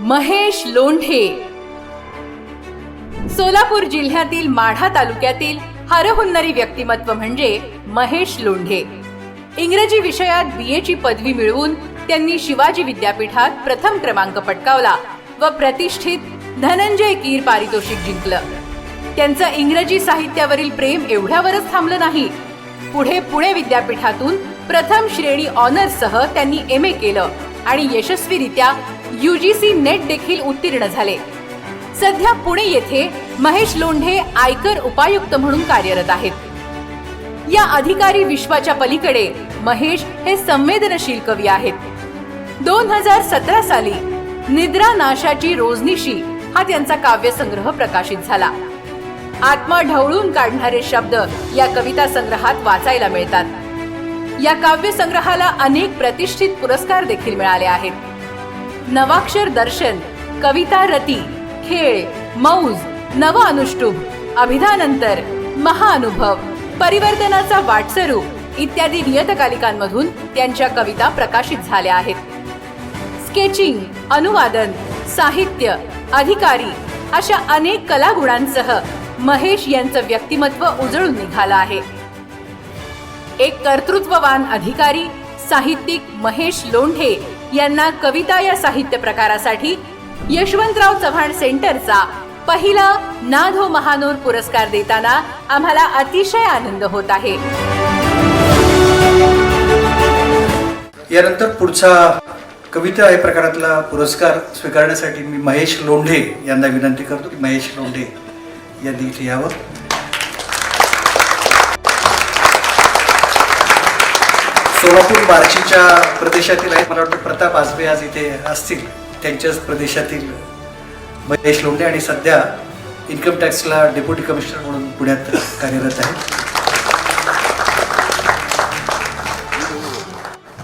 महेश लोंढे. सोलापूर जिल्ह्यातील माढा तालुक्यातील हरहुन्नरी व्यक्तिमत्व म्हणजे महेश लोंढे. इंग्रजी विषयात बी ची पदवी मिळवून त्यांनी शिवाजी विद्यापीठात प्रथम क्रमांक पटकावला व प्रतिष्ठित धनंजय कीर पारितोषिक जिंकलं. त्यांचं इंग्रजी साहित्यावरील प्रेम एवढ्यावरच थांबलं नाही. पुढे पुणे विद्यापीठातून प्रथम श्रेणी ऑनर्ससह त्यांनी एम ए केलं आणि यशस्वीरित्या यूजीसी नेट देखील उत्तीर्ण झाले. सध्या पुणे येथे महेश लोंढे आयकर उपायुक्त म्हणून कार्यरत आहेत. या अधिकारी विश्वाच्या पलीकडे महेश हे संवेदनशील कवी आहेत. दोन हजार सतरा साली निद्रा नाशाची रोजनिशी हा त्यांचा काव्यसंग्रह प्रकाशित झाला. आत्मा ढवळून काढणारे शब्द या कविता संग्रहात वाचायला मिळतात. या काव्य संग्रहाला अनेक प्रतिष्ठित पुरस्कार देखील मिळाले आहेत. नवाक्षर दर्शन कविता रती खेळ मौज नव अनुष्टुभ अभिधानंतर महाअनुभव परिवर्तनाचा वाटसरू इत्यादी नियतकालिकांमधून त्यांच्या कविता प्रकाशित झाल्या आहेत. स्केचिंग अनुवादन साहित्य अधिकारी अशा अनेक कलागुणांसह महेश यांचं व्यक्तिमत्व उजळून निघालं आहे. एक कर्तृत्ववान अधिकारी साहित्यिक महेश लोंढे यांना कविता या साहित्य प्रकारासाठी यशवंतराव चव्हाण सेंटरचा पहिला नाधो महानोर पुरस्कार देताना आम्हाला अतिशय आनंद होत आहे. यानंतर पुढचा कविता या प्रकारातला पुरस्कार स्वीकारण्यासाठी मी महेश लोंढे यांना विनंती करतो की महेश लोंढे यांनी इथे यावं. सोलापूर बार्शीच्या प्रदेशातील आहेत. मला वाटतं प्रताप आजबे आज इथे असतील. त्यांच्याच प्रदेशातील महेश लोंढे आणि सध्या इन्कम टॅक्सला डेप्युटी कमिशनर म्हणून पुण्यात कार्यरत आहेत.